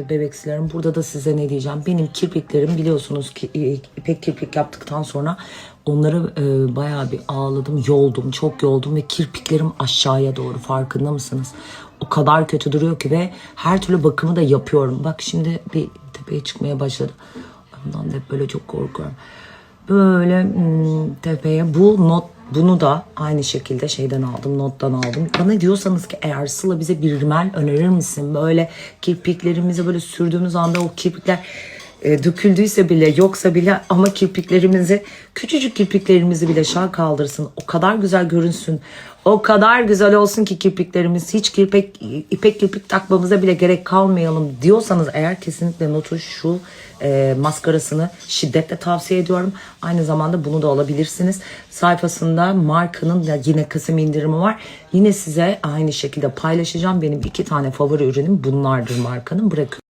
şimdi bebeksilerim. Burada da size ne diyeceğim. Benim kirpiklerim biliyorsunuz ki e, ipek kirpik yaptıktan sonra onları e, bayağı bir ağladım, yoldum, çok yoldum ve kirpiklerim aşağıya doğru farkında mısınız? O kadar kötü duruyor ki ve her türlü bakımı da yapıyorum. Bak şimdi bir tepeye çıkmaya başladı. Ondan da hep böyle çok korkuyorum. Böyle hmm, tepeye bu not bunu da aynı şekilde şeyden aldım, nottan aldım. Bana diyorsanız ki eğer Sıla bize bir rimel önerir misin? Böyle kirpiklerimizi böyle sürdüğümüz anda o kirpikler e, döküldüyse bile yoksa bile ama kirpiklerimizi küçücük kirpiklerimizi bile şal kaldırsın. O kadar güzel görünsün. O kadar güzel olsun ki kirpiklerimiz hiç kirpik ipek kirpik takmamıza bile gerek kalmayalım diyorsanız eğer kesinlikle Notu şu e, maskarasını şiddetle tavsiye ediyorum. Aynı zamanda bunu da alabilirsiniz. Sayfasında markanın da yine Kasım indirimi var. Yine size aynı şekilde paylaşacağım. Benim iki tane favori ürünüm bunlardır markanın. Bırakın.